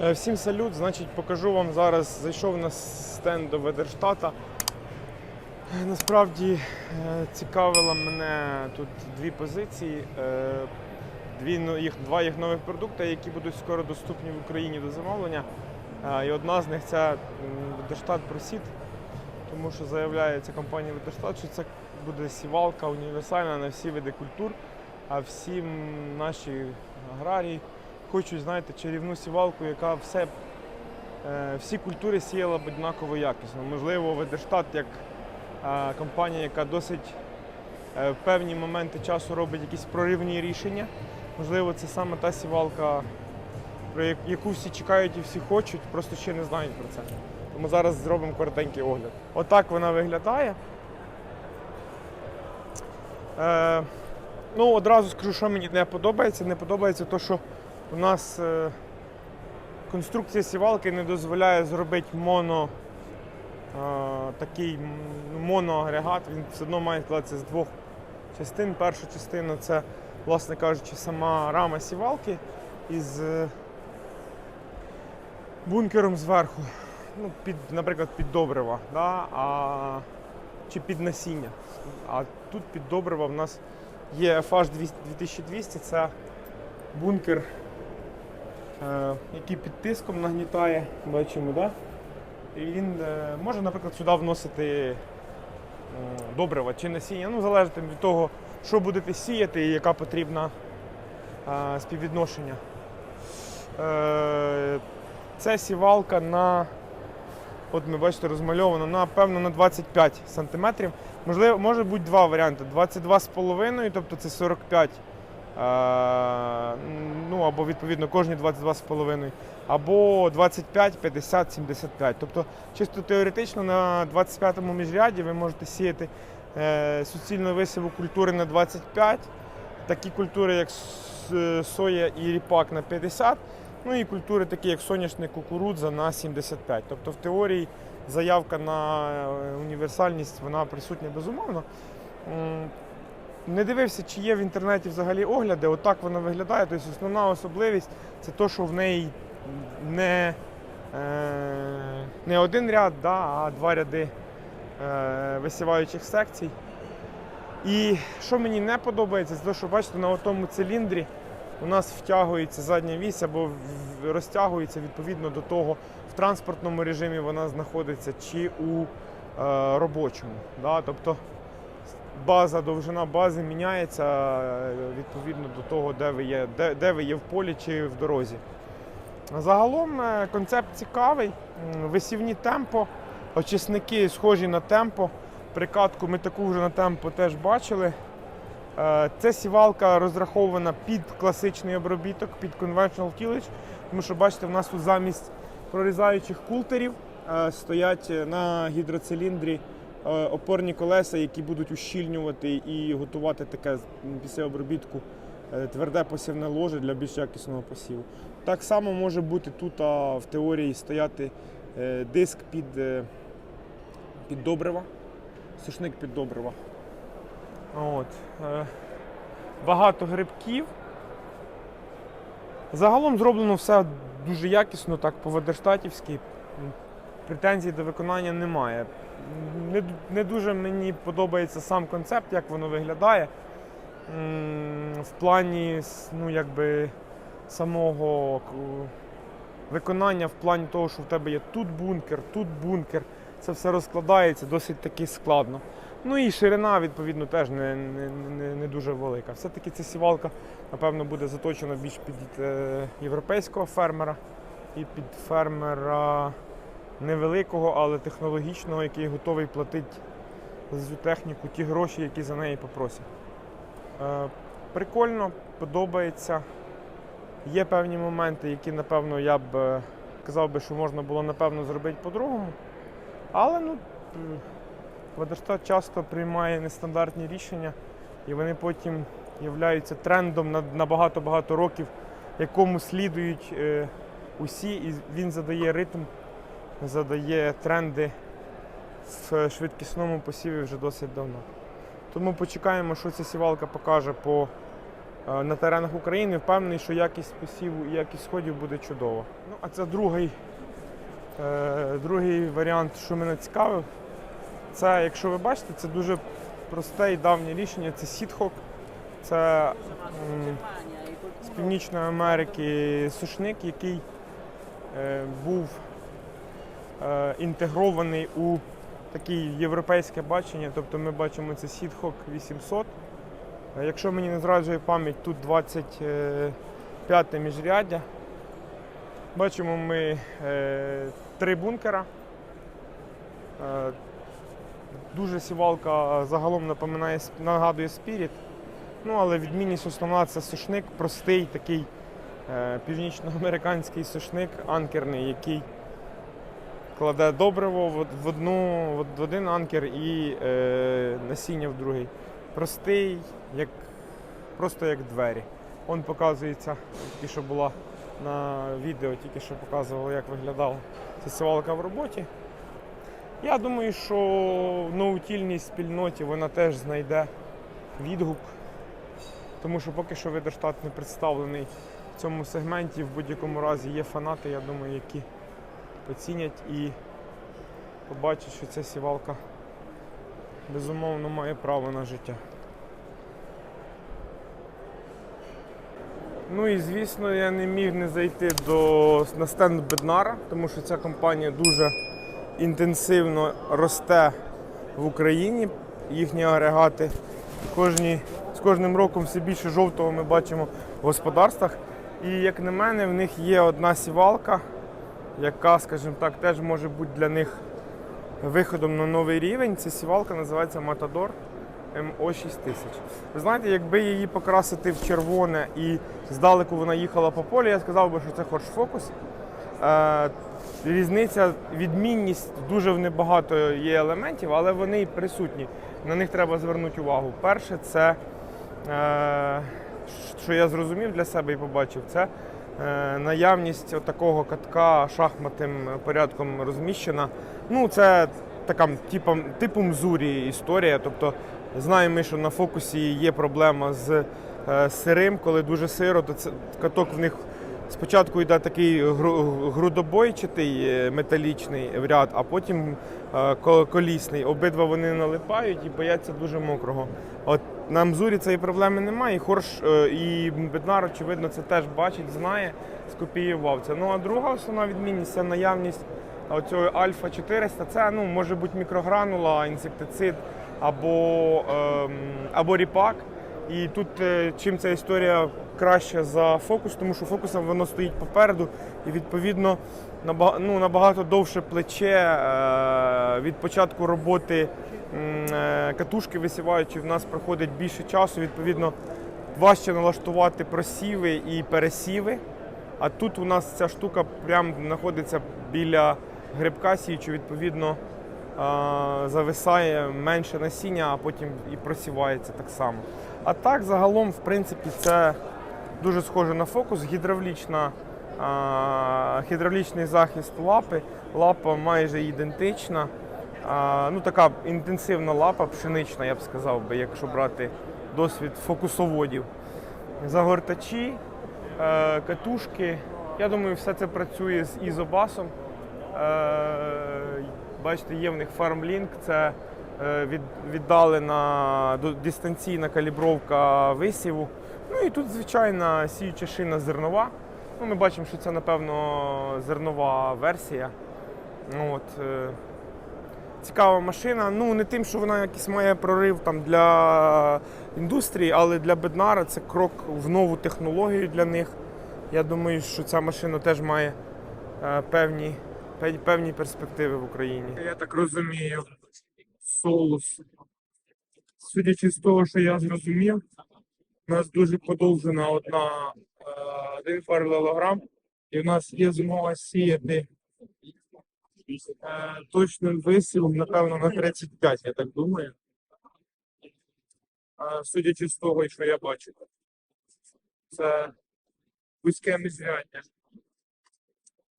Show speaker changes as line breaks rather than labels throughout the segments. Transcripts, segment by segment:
Е, Всім салют, значить, покажу вам зараз. Зайшов на стенд до Ведерштата. Е, Насправді е, цікавила мене тут дві позиції. Дві, їх, два їх нових продукти, які будуть скоро доступні в Україні до замовлення. І одна з них це Ведерштат Просід, тому що заявляється компанія Ведерштат, що це буде сівалка універсальна на всі види культур, а всі наші аграрії хочуть, знаєте, чарівну сівалку, яка все, е, всі культури сіяла б однаково якісно. Можливо, Ведерштат як е, компанія, яка досить е, в певні моменти часу робить якісь проривні рішення. Можливо, це саме та сівалка, про яку всі чекають і всі хочуть, просто ще не знають про це. Тому зараз зробимо коротенький огляд. Отак вона виглядає. Е, ну, одразу скажу, що мені не подобається. Не подобається те, що у нас е, конструкція сівалки не дозволяє зробити моно, е, такий моноагрегат. Він все одно має складатися з двох частин. Перша частина це, власне кажучи, сама рама сівалки із е, бункером зверху. Ну, під, наприклад, під добрива, да? а, чи під насіння. А тут під добрива в нас є FH 2200, це бункер, який під тиском нагнітає, бачимо, да? І він е, може, наприклад, сюди вносити добрива чи насіння, ну, залежить від того, що будете сіяти і яка потрібна е, співвідношення. Е, це сівалка на, от ми бачите, розмальовано, на, певно, на 25 см. Можливо, може бути два варіанти: 22,5, тобто це 45. Е, або відповідно кожні 22,5, або 25, 50, 75. Тобто, чисто теоретично на 25-му міжряді ви можете сіяти е, суцільну висіву культури на 25, такі культури, як соя і ріпак на 50. Ну і культури такі, як соняшник, кукурудза на 75. Тобто в теорії заявка на е, універсальність вона присутня безумовно. Не дивився, чи є в інтернеті взагалі огляди. Отак вона виглядає. Тобто основна особливість це те, що в неї не, е, не один ряд, да, а два ряди е, висіваючих секцій. І що мені не подобається, це те, що бачите, на тому циліндрі у нас втягується задня вісь або розтягується відповідно до того, в транспортному режимі вона знаходиться чи у е, робочому. Да? Тобто база, довжина бази міняється е, відповідно до того, де ви є, де, де ви є в полі чи в дорозі. Загалом е, концепт цікавий, висівні темпо, очисники схожі на темпо. Прикатку ми таку вже на темпо теж бачили. Е, Це сівалка розрахована під класичний обробіток, під conventional tillage, тому що бачите, в нас тут замість прорізаючих култерів стоять на гідроциліндрі опорні колеса, які будуть ущільнювати і готувати таке після обробітку е, тверде посівне ложе для більш якісного посіву. Так само може бути тут а, в теорії стояти е, диск під, е, під добрива, сушник під добрива. От. е, Багато грибків. Загалом зроблено все дуже якісно, так по-ведерштатівськи. Претензій до виконання немає. Не, не дуже мені подобається сам концепт, як воно виглядає. В плані ну, якби, самого виконання, в плані того, що в тебе є тут бункер, тут бункер. Це все розкладається досить таки складно. Ну і ширина, відповідно, теж не, не, не, не дуже велика. Все-таки ця сівалка, напевно, буде заточена більш під е, європейського фермера і під фермера невеликого, але технологічного, який готовий платити за цю техніку ті гроші, які за неї попросять. Е, прикольно, подобається. Є певні моменти, які, напевно, я б е, казав би, що можна було напевно зробити по-другому. Але ну, Водоштат часто приймає нестандартні рішення, і вони потім являються трендом на, на багато-багато років, якому слідують е, усі, і він задає ритм, задає тренди в швидкісному посіві вже досить давно. Тому почекаємо, що ця сівалка покаже по е, на теренах України. Впевнений, що якість посіву і якість сходів буде чудова. Ну, а це другий, е, другий варіант, що мене цікавив. Це, якщо ви бачите, це дуже просте і давнє рішення. Це сітхок. Це м, з Північної Америки сушник, який е, був інтегрований у таке європейське бачення. Тобто ми бачимо це Сітхок 800. Е, Якщо мені не зраджує пам'ять, тут 25 міжряддя. Бачимо ми е, три бункера. Е, дуже сівалка загалом напоминає, нагадує Spirit. Ну, але відмінність основна це сушник, простий такий е, північноамериканський сушник, анкерний, який кладе добриво в, одну, в, один анкер і е, насіння в другий. Простий, як, просто як двері. Он показується, тільки що була на відео, тільки що показувало, як виглядала ця в роботі. Я думаю, що в наутільній спільноті вона теж знайде відгук, тому що поки що Видерштат не представлений в цьому сегменті. В будь-якому разі є фанати, я думаю, які оцінять і побачать, що ця сівалка безумовно має право на життя. Ну і звісно, я не міг не зайти до на стенд Беднара, тому що ця компанія дуже інтенсивно росте в Україні. Їхні агрегати кожні, з кожним роком все більше жовтого ми бачимо в господарствах. І як на мене, в них є одна сівалка, яка, скажімо так, теж може бути для них виходом на новий рівень. Ця сівалка називається Matador МО 6000. Ви знаєте, якби її покрасити в червоне і здалеку вона їхала по полі, я сказав би, що це Horse Focus. Е, Різниця, відмінність дуже в небагато є елементів, але вони присутні. На них треба звернути увагу. Перше, це е, що я зрозумів для себе і побачив, це наявність такого катка шахматним порядком розміщена. Ну, це така типом, типу мзурі історія. Тобто знаємо що на фокусі є проблема з е, сирим, коли дуже сиро, то це каток в них спочатку йде такий грудобойчатий е, металічний в ряд, а потім е, колісний. Обидва вони налипають і бояться дуже мокрого. От на Мзурі цієї проблеми немає. І Хорш е, і Беднар, очевидно, це теж бачить, знає, скопіював це. Ну а друга основна відмінність це наявність оцього Альфа 400. Це ну, може бути мікрогранула, інсектицид або, ем, або ріпак. І тут е, чим ця історія краще за фокус, тому що фокусом воно стоїть попереду, і відповідно набагато, ну, набагато довше плече е, від початку роботи катушки висіваючи, в нас проходить більше часу. Відповідно, важче налаштувати просіви і пересіви. А тут у нас ця штука прямо знаходиться біля грибка сіючи, відповідно зависає менше насіння, а потім і просівається так само. А так, загалом, в принципі, це дуже схоже на фокус. Гідравлічна, гідравлічний захист лапи. Лапа майже ідентична. Ну, така інтенсивна лапа, пшенична, я б сказав би, якщо брати досвід фокусоводів. Загортачі, е, катушки. Я думаю, все це працює з ізобасом. Е, Бачите, є в них FarmLink, це е, віддалена дистанційна калібровка висіву. Ну і тут звичайна сіюча шина зернова. Ну, ми бачимо, що це, напевно, зернова версія. Ну, От, цікава машина. Ну, не тим, що вона якийсь має прорив там, для індустрії, але для Беднара це крок в нову технологію для них. Я думаю, що ця машина теж має е, певні, певні перспективи в Україні. Я так розумію, соус. Судячи з того, що я зрозумів, у нас дуже подовжена одна е, один паралелограм, і в нас є змога сіяти е, точним висівом, напевно, на 35, я так думаю. Е, судячи з того, що я бачу. Це вузьке міжряддя.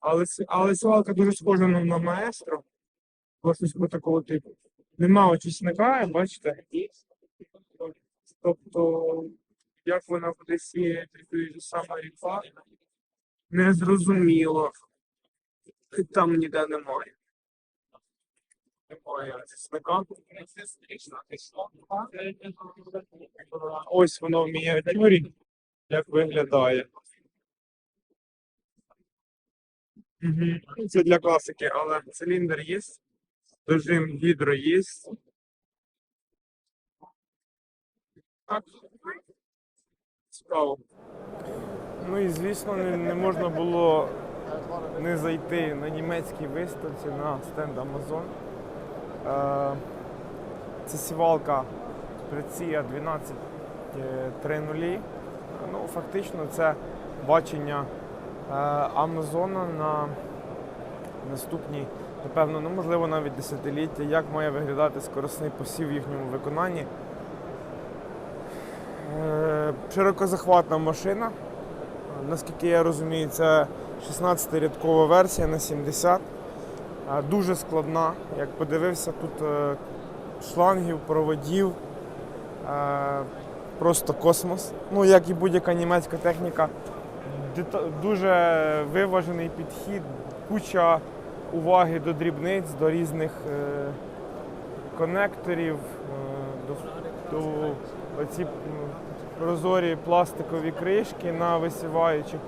Але, але свалка дуже схожа на, маестро. Ось такого типу. Нема очисника, бачите? Тобто Як вона буде сіяти тої ж саме ріпа? Незрозуміло. Там ніде немає. Ось воно в мініатюрі. Як виглядає. Це для класики, але циліндр є. Дожим гідро є. Так. Цікаво. Ну і звісно, не, не можна було не зайти на німецькій виставці на стенд Amazon. Е, Це сівалка Преція 12.3.0. Ну, фактично, це бачення е, Амазона на наступні, напевно, ну можливо навіть десятиліття, як має виглядати скоростний посів в їхньому виконанні. Е, Широкозахватна машина. Наскільки я розумію, це 16-рядкова версія на 70. Е, Дуже складна. Як подивився, тут е, шлангів, проводів. е, Просто космос. Ну, як і будь-яка німецька техніка. Дуже виважений підхід, куча уваги до дрібниць, до різних е, конекторів, до, до оці прозорі пластикові кришки на висіваючих.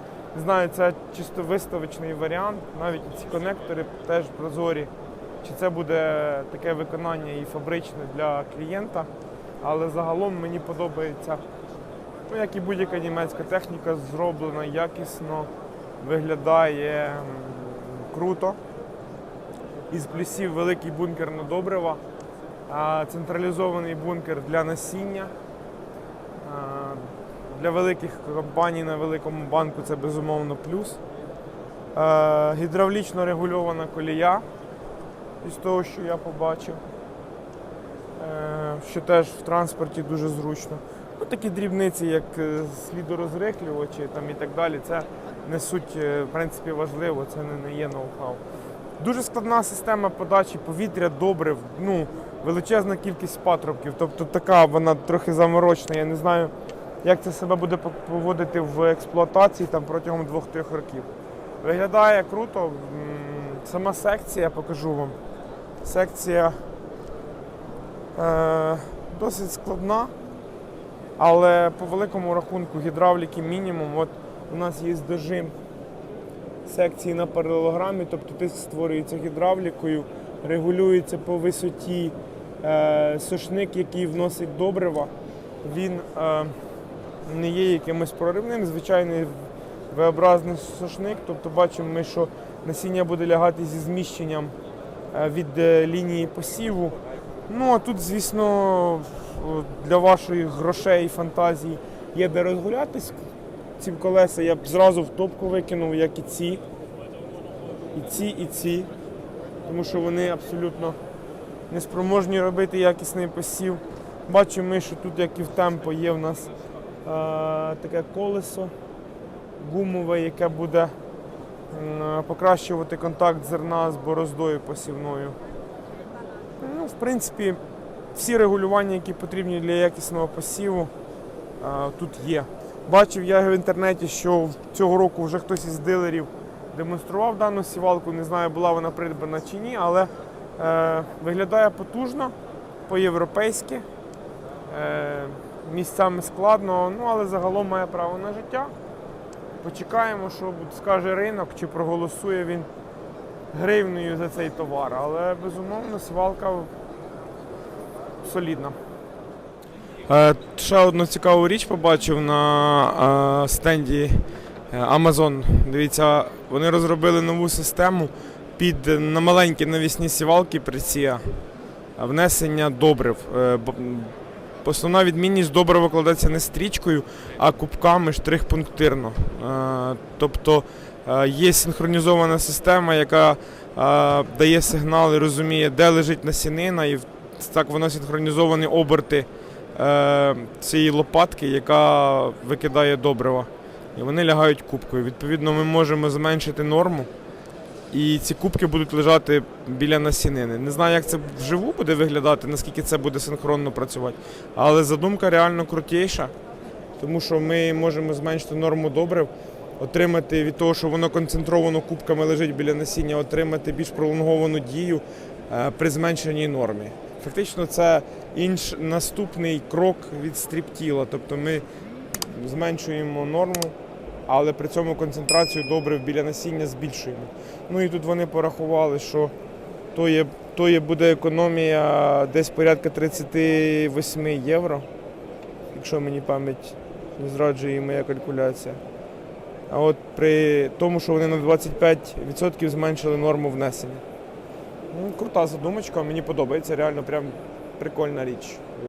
Знаю, це чисто виставочний варіант. Навіть ці конектори теж прозорі. Чи це буде таке виконання і фабричне для клієнта. Але загалом мені подобається, ну, як і будь-яка німецька техніка, зроблена якісно, виглядає круто. Із плюсів великий бункер на добрива, централізований бункер для насіння. Для великих компаній на великому банку це безумовно плюс. Гідравлічно регульована колія із того, що я побачив, Е, що теж в транспорті дуже зручно. Ну, такі дрібниці, як е, слідорозрихлювачі там, і так далі, це не суть е, в принципі важливо, це не є ноу-хау. Дуже складна система подачі повітря, добрив, ну, величезна кількість патрубків. Тобто така вона трохи заморочна. Я не знаю, як це себе буде поводити в експлуатації там, протягом двох-трьох років. Виглядає круто. Сама секція, покажу вам. Секція е, досить складна, але по великому рахунку гідравліки мінімум. От у нас є дожим секції на паралелограмі, тобто тиск створюється гідравлікою, регулюється по висоті е, сушник, який вносить добрива. Він е, не є якимось проривним, звичайний V-образний сушник. Тобто бачимо ми, що насіння буде лягати зі зміщенням е, від е, лінії посіву. Ну а тут, звісно, для вашої грошей і фантазії є де розгулятись. Ці колеса я б зразу в топку викинув, як і ці. І ці, і ці. Тому що вони абсолютно неспроможні робити якісний посів. Бачимо ми, що тут, як і в темпо, є в нас е, таке колесо гумове, яке буде м, покращувати контакт зерна з бороздою посівною. Ну, в принципі, всі регулювання, які потрібні для якісного посіву, е, тут є. Бачив я в інтернеті, що цього року вже хтось із дилерів демонстрував дану сівалку. Не знаю, була вона придбана чи ні, але е, виглядає потужно, по-європейськи. Е, місцями складно, ну але загалом має право на життя. Почекаємо, що скаже ринок, чи проголосує він гривнею за цей товар. Але безумовно свалка солідна. Ще одну цікаву річ побачив на стенді е, Amazon. Дивіться, вони розробили нову систему під на маленькі навісні сівалки приція внесення добрив. Е, Основна відмінність добрива кладеться не стрічкою, а кубками штрих-пунктирно. Е, Тобто є синхронізована система, яка дає сигнал і розуміє, де лежить насінина, і так воно синхронізовані оберти цієї лопатки, яка викидає добрива. І вони лягають кубкою. Відповідно, ми можемо зменшити норму. І ці кубки будуть лежати біля насінини. Не знаю, як це вживу буде виглядати, наскільки це буде синхронно працювати. Але задумка реально крутіша. тому що ми можемо зменшити норму добрив, отримати від того, що воно концентровано кубками лежить біля насіння, отримати більш пролонговану дію е, при зменшеній нормі. Фактично, це інш наступний крок від стріптіла. Тобто ми зменшуємо норму, але при цьому концентрацію добрив біля насіння збільшуємо. Ну і тут вони порахували, що то є, то є буде економія десь порядка 38 євро, якщо мені пам'ять не зраджує моя калькуляція. А от при тому, що вони на 25% зменшили норму внесення. Ну, крута задумочка, мені подобається, реально прям прикольна річ.